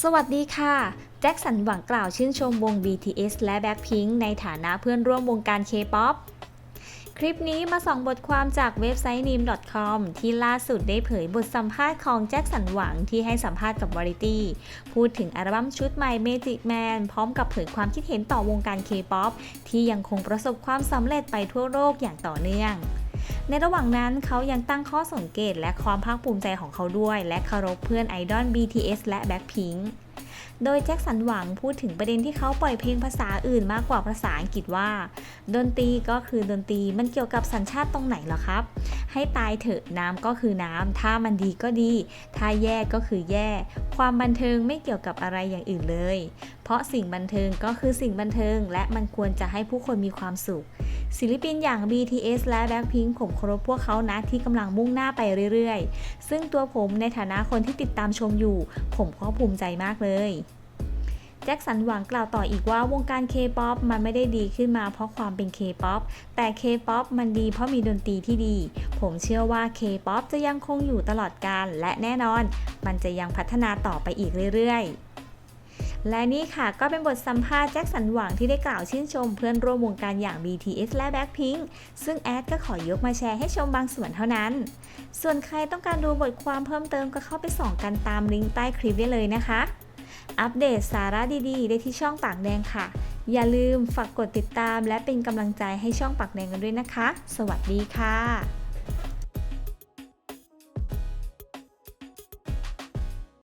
สวัสดีค่ะ แจ็คสันหวังกล่าวชื่นชมวง BTS และ Blackpink ในฐานะเพื่อนร่วมวงการ K-POP คลิปนี้มาส่องบทความจากเว็บไซต์ nim.com ที่ล่าสุดได้เผยบทสัมภาษณ์ของแจ็คสันหวังที่ให้สัมภาษณ์กับ Variety พูดถึงอัลบั้มชุดใหม่ Magic Man พร้อมกับเผยความคิดเห็นต่อวงการ K-POP ที่ยังคงประสบความสำเร็จไปทั่วโลกอย่างต่อเนื่อง ในระหว่างนั้นเขายังตั้งข้อสังเกตและความภาคภูมิใจของเขาด้วย และเคารพเพื่อนไอดอล BTS และ Blackpink โดยแจ็คสันหวังพูดถึงประเด็นที่เขาปล่อยเพลงภาษาอื่นมากกว่าภาษาอังกฤษว่า ดนตรีก็คือดนตรีมันเกี่ยวกับสัญชาติตรงไหนหรอครับ ให้ตายเถอะน้ำก็คือน้ำ ถ้ามันดีก็ดี ถ้าแย่ก็คือแย่ ความบันเทิงไม่เกี่ยวกับอะไรอย่างอื่นเลย เพราะสิ่งบันเทิงก็คือสิ่งบันเทิงและมันควรจะให้ผู้คนมีความสุข ศิลปินอย่าง BTS และ Blackpink ผมเคารพพวกเขานะที่กำลังมุ่งหน้าไปเรื่อยๆ ซึ่งตัวผมในฐานะคนที่ติดตามชมอยู่ ผมก็ภูมิใจมากเลยแจ็คสันหวังกล่าวต่ออีกว่าวงการ K-POP มันไม่ได้ดีขึ้นมาเพราะความเป็น K-POP แต่ K-POP มันดีเพราะมีดนตรีที่ดี ผมเชื่อว่า K-POP จะยังคงอยู่ตลอดกาลและแน่นอน มันจะยังพัฒนาต่อไปอีกเรื่อยๆ และนี่ค่ะก็เป็นบทสัมภาษณ์แจ็คสันหวังที่ได้กล่าวชื่นชมเพื่อนร่วมวงการอย่าง BTS และ Blackpink ซึ่งแอดก็ขอยกมาแชร์ให้ชมบางส่วนเท่านั้น ส่วนใครต้องการดูบทความเพิ่มเติมก็เข้าไปส่องกันตามลิงก์ใต้คลิปได้เลยนะคะ อัปเดตสาระดีๆ ได้ที่ช่องปากแดงค่ะ อย่าลืมฝากกดติดตามและเป็นกำลังใจให้ช่องปากแดงกันด้วยนะคะ สวัสดีค่ะ